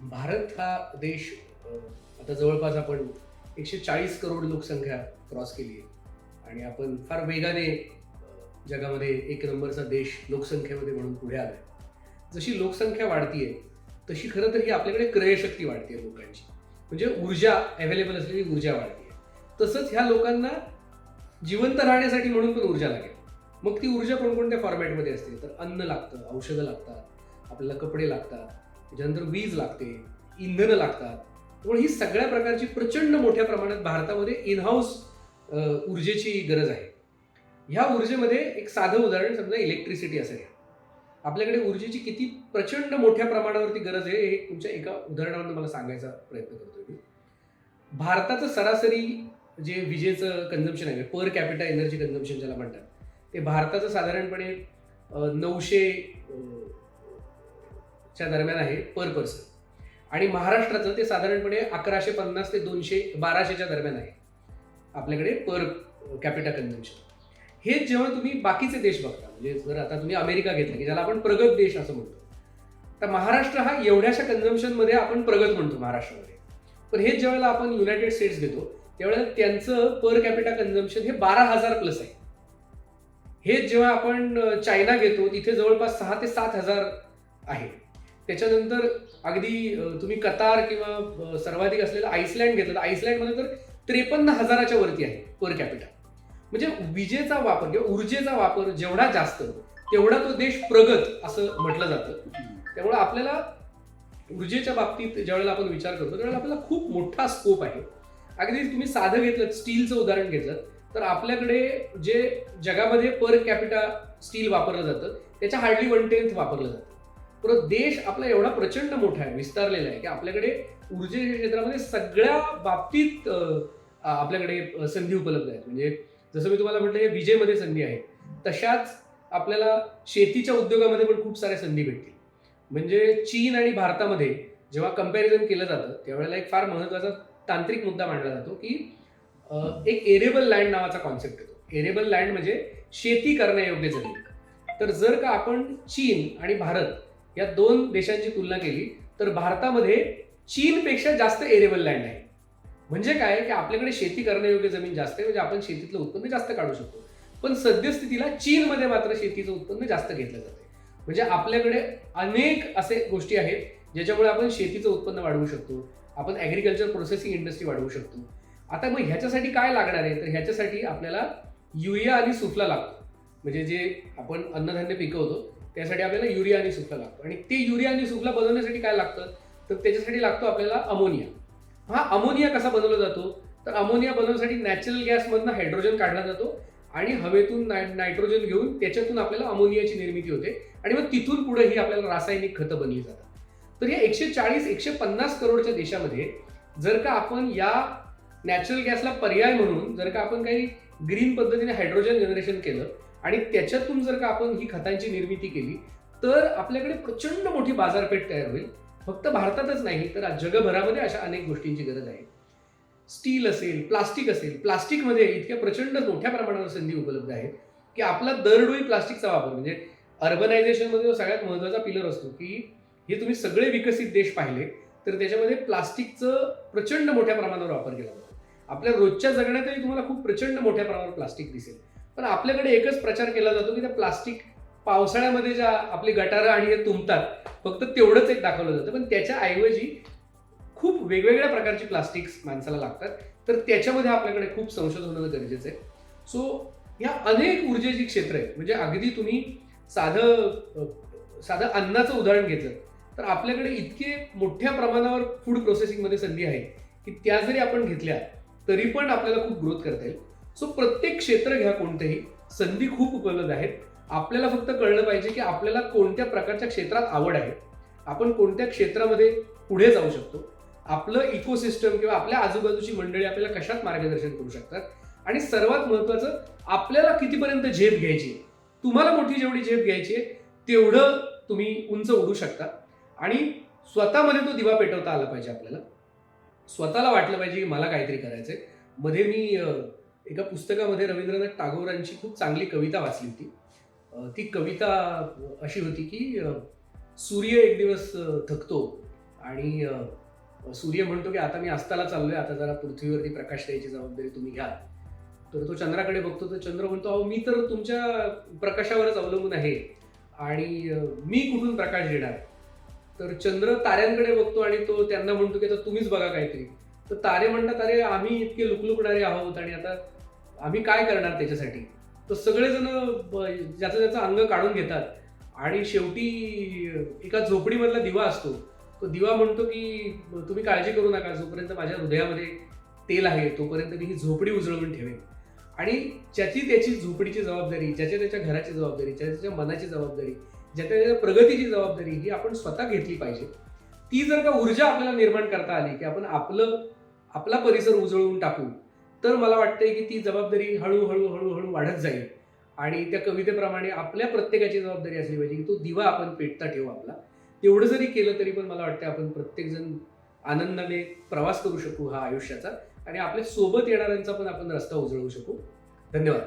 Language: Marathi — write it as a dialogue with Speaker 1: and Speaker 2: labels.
Speaker 1: भारत हा देश आता जवळपास आपण एकशे चाळीस करोड लोकसंख्या क्रॉस केली आहे. आणि आपण फार वेगाने जगामध्ये एक नंबरचा देश लोकसंख्येमध्ये म्हणून पुढे आलाय. जशी लोकसंख्या वाढतीये तशी खरं तर ही आपल्याकडे क्रयशक्ती वाढते लोकांची. म्हणजे ऊर्जा अवेलेबल असलेली ऊर्जा वाढते तसंच ह्या लोकांना जिवंत राहण्यासाठी म्हणून पण ऊर्जा लागेल. मग ती ऊर्जा कोणकोणत्या फॉर्मॅटमध्ये असते? तर अन्न लागतं औषधं लागतात आपल्याला कपडे लागतात त्याच्यानंतर वीज लागते इंधनं लागतात. त्यामुळे ही सगळ्या प्रकारची प्रचंड मोठ्या प्रमाणात भारतामध्ये इनहाऊस ऊर्जेची गरज आहे. ह्या ऊर्जेमध्ये एक साधं उदाहरण समजा इलेक्ट्रिसिटी असेल. आपल्याकडे ऊर्जेची किती प्रचंड मोठ्या प्रमाणावरती गरज आहे हे तुमच्या एका उदाहरणावरून मला सांगायचा प्रयत्न करतोय मी. भारताचं सरासरी जे विजेचं कन्झम्पशन आहे पर कॅपिटा एनर्जी कन्झम्पशन ज्याला म्हणतात ते भारताचं साधारणपणे नऊशे च्या दरम्यान आहे पर पर्सन आणि महाराष्ट्राचं ते साधारणपणे अकराशे पन्नास ते दोनशे बाराशेच्या दरम्यान आहे. आपल्याकडे पर कॅपिटा कन्झम्पशन हे जेव्हा तुम्ही बाकीचे देश बघता म्हणजे जर आता तुम्ही अमेरिका घेतला की ज्याला आपण प्रगत देश असं म्हणतो तर महाराष्ट्र हा एवढ्याशा कन्झम्पशनमध्ये आपण प्रगत म्हणतो महाराष्ट्रामध्ये. पण हेच ज्यावेळेला आपण युनायटेड स्टेट्स घेतो त्यावेळेला त्यांचं पर कॅपिटा कन्झम्पशन हे बारा हजार प्लस आहे. हेच जेव्हा आपण चायना घेतो तिथे जवळपास सहा ते सात हजार आहे. त्याच्यानंतर अगदी तुम्ही कतार किंवा सर्वाधिक असलेलं आईसलँड घेतलं तर आईसलँडमध्ये तर त्रेपन्न हजाराच्या वरती आहे पर कॅपिटा म्हणजे विजेचा वापर किंवा ऊर्जेचा वापर जेवढा जास्त तेवढा तो देश प्रगत असं म्हटलं जातं. त्यामुळे आपल्याला ऊर्जेच्या बाबतीत ज्यावेळेला आपण विचार करतो त्यावेळेला आपल्याला खूप मोठा स्कोप आहे. अगदी तुम्ही साधं घेतलं स्टीलचं उदाहरण घेतलं तर आपल्याकडे जे जगामध्ये पर कॅपिटा स्टील वापरलं जातं त्याच्या हार्डली वन टेन्थ वापरलं जातं. परत देश आपला एवढा प्रचंड मोठा आहे विस्तारलेला आहे की आपल्याकडे ऊर्जेच्या क्षेत्रामध्ये सगळ्या बाबतीत आपल्याकडे संधी उपलब्ध आहेत. म्हणजे जसं मी तुम्हाला म्हटलं हे विजेमध्ये संधी आहे तशाच आपल्याला शेतीच्या उद्योगामध्ये पण खूप साऱ्या संधी भेटतील. म्हणजे चीन आणि भारतामध्ये जेव्हा कंपॅरिझन केलं जातं त्यावेळेला एक फार महत्त्वाचा तांत्रिक मुद्दा मांडला जातो की एक एरेबल लँड नावाचा कॉन्सेप्ट येतो. एरेबल लँड म्हणजे शेती करण्यायोग्य जमीन. तर जर का आपण चीन आणि भारत या दोन देशांची तुलना केली तर भारतामध्ये चीनपेक्षा जास्त एरेबल लँड आहे. म्हणजे काय? की आपल्याकडे शेती करण्यायोग्य जमीन जास्त आहे म्हणजे आपण शेतीतलं उत्पन्न जास्त काढू शकतो. पण सद्यस्थितीला चीनमध्ये मात्र शेतीचं उत्पन्न जास्त घेतलं जाते म्हणजे आपल्याकडे अनेक असे गोष्टी आहेत ज्याच्यामुळे आपण शेतीचं उत्पन्न वाढवू शकतो. आपण ॲग्रिकल्चर प्रोसेसिंग इंडस्ट्री वाढवू शकतो. आता मग ह्याच्यासाठी काय लागणार आहे? तर ह्याच्यासाठी आपल्याला युरिया आणि सुफला लागतो. म्हणजे जे आपण अन्नधान्य पिकवतो त्यासाठी आपल्याला युरिया आणि सुफला लागतो. आणि ते युरिया आणि सुफला बनवण्यासाठी काय लागतं? तर त्याच्यासाठी लागतो आपल्याला अमोनिया. हा अमोनिया कसा बनवला जातो? तर अमोनिया बनवण्यासाठी नॅचरल गॅसमधनं हायड्रोजन काढला जातो आणि हवेतून नाय नायट्रोजन घेऊन त्याच्यातून आपल्याला अमोनियाची निर्मिती होते. आणि मग तिथून पुढे ही आपल्याला रासायनिक खतं बनली जातात. तर या एकशे चाळीस एकशे पन्नास करोडच्या देशामध्ये जर का आपण या नॅचरल गॅसला पर्याय म्हणून जर का आपण काही ग्रीन पद्धतीने हायड्रोजन जनरेशन केलं आणि त्याच्यातून जर का आपण ही खतांची निर्मिती केली तर आपल्याकडे प्रचंड मोठी बाजारपेठ तयार होईल. फक्त भारतातच नाही तर जगभरामध्ये अशा अनेक गोष्टींची गरज आहे. स्टील असेल प्लास्टिक असेल प्लास्टिकमध्ये इतक्या प्रचंड मोठ्या प्रमाणावर संधी उपलब्ध आहेत की आपला दरडोई प्लास्टिकचा वापर म्हणजे अर्बनायझेशनमध्ये जो सगळ्यात महत्त्वाचा पिलर असतो की हे तुम्ही सगळे विकसित देश पाहिले तर त्याच्यामध्ये प्लास्टिकचं प्रचंड मोठ्या प्रमाणावर वापर केला जातो. आपल्या रोजच्या जगण्यातही तुम्हाला खूप प्रचंड मोठ्या प्रमाणावर प्लास्टिक दिसेल. पण आपल्याकडे एकच प्रचार केला जातो की त्या प्लास्टिक पावसाळ्यामध्ये ज्या आपली गटारं आणि हे तुंबतात फक्त तेवढंच एक दाखवलं जातं. पण त्याच्या ऐवजी खूप वेगवेगळ्या प्रकारची प्लास्टिक्स माणसाला लागतात. तर त्याच्यामध्ये आपल्याकडे खूप संशोधन होणं गरजेचं आहे. सो ह्या अनेक ऊर्जेची क्षेत्र आहेत. म्हणजे अगदी तुम्ही साधं साधं अन्नाचं उदाहरण घेतलं तर आपल्याकडे इतके मोठ्या प्रमाणावर फूड प्रोसेसिंगमध्ये संधी आहे की त्या जरी आपण घेतल्या तरी पण आपल्याला खूप ग्रोथ करता येईल. सो प्रत्येक क्षेत्र घ्या कोणतेही. संधी खूप उपलब्ध आहेत. आपल्याला फक्त कळलं पाहिजे की आपल्याला कोणत्या प्रकारच्या क्षेत्रात आवड आहे. आपण कोणत्या क्षेत्रामध्ये पुढे जाऊ शकतो. आपलं इकोसिस्टम किंवा आपल्या आजूबाजूची मंडळी आपल्याला कशात मार्गदर्शन करू शकतात? आणि सर्वात महत्वाचं आपल्याला कितीपर्यंत झेप घ्यायची आहे? तुम्हाला मोठी जेवढी झेप घ्यायची आहे तेवढं तुम्ही उंच उडू शकता. आणि स्वतःमध्ये तो दिवा पेटवता आला पाहिजे आपल्याला. स्वतःला वाटलं पाहिजे की मला काहीतरी करायचंय. मध्ये मी एका पुस्तकामध्ये रवींद्रनाथ टागोरांची खूप चांगली कविता वाचली होती. ती कविता अशी होती की सूर्य एक दिवस थकतो आणि सूर्य म्हणतो की आता मी अस्ताला चाललोय आता जरा पृथ्वीवरती प्रकाश द्यायची जबाबदारी तुम्ही घ्या. तर तो चंद्राकडे बघतो तर चंद्र म्हणतो अहो मी तर तुमच्या प्रकाशावरच अवलंबून आहे आणि मी कुठून प्रकाश देणार? तर चंद्र ताऱ्यांकडे बघतो आणि तो त्यांना म्हणतो की आता तुम्हीच बघा काहीतरी. तर तारे म्हणतात अरे आम्ही इतके लुकलुकणारे आहोत आणि आता आम्ही काय करणार त्याच्यासाठी? तर सगळेजण ज्याचं त्याचं अंग काढून घेतात. आणि शेवटी एका झोपडीमधला दिवा असतो. तो दिवा म्हणतो की तुम्ही काळजी करू नका. जोपर्यंत माझ्या हृदयामध्ये तेल आहे तोपर्यंत मी ही झोपडी उजळवून ठेवेन. आणि ज्याची त्याची झोपडीची जबाबदारी ज्याच्या त्याच्या घराची जबाबदारी ज्याच्या त्याच्या मनाची जबाबदारी ज्याच्या त्याच्या प्रगतीची जबाबदारी ही आपण स्वतः घेतली पाहिजे. ती जर का ऊर्जा आपल्याला निर्माण करता आली की आपण आपलं आपला परिसर उजळवून टाकू तर मला वाटतंय की ती जबाबदारी हळूहळू हळूहळू वाढत जाईल. आणि त्या कवितेप्रमाणे आपल्या प्रत्येकाची जबाबदारी असली पाहिजे की तो दिवा आपण पेटता ठेवू आपला. तेवढं जरी केलं तरी पण मला वाटतं आपण प्रत्येकजण आनंदाने प्रवास करू शकू हा आयुष्याचा. आणि आपल्यासोबत येणाऱ्यांचा पण आपण रस्ता उजळवू शकू. धन्यवाद.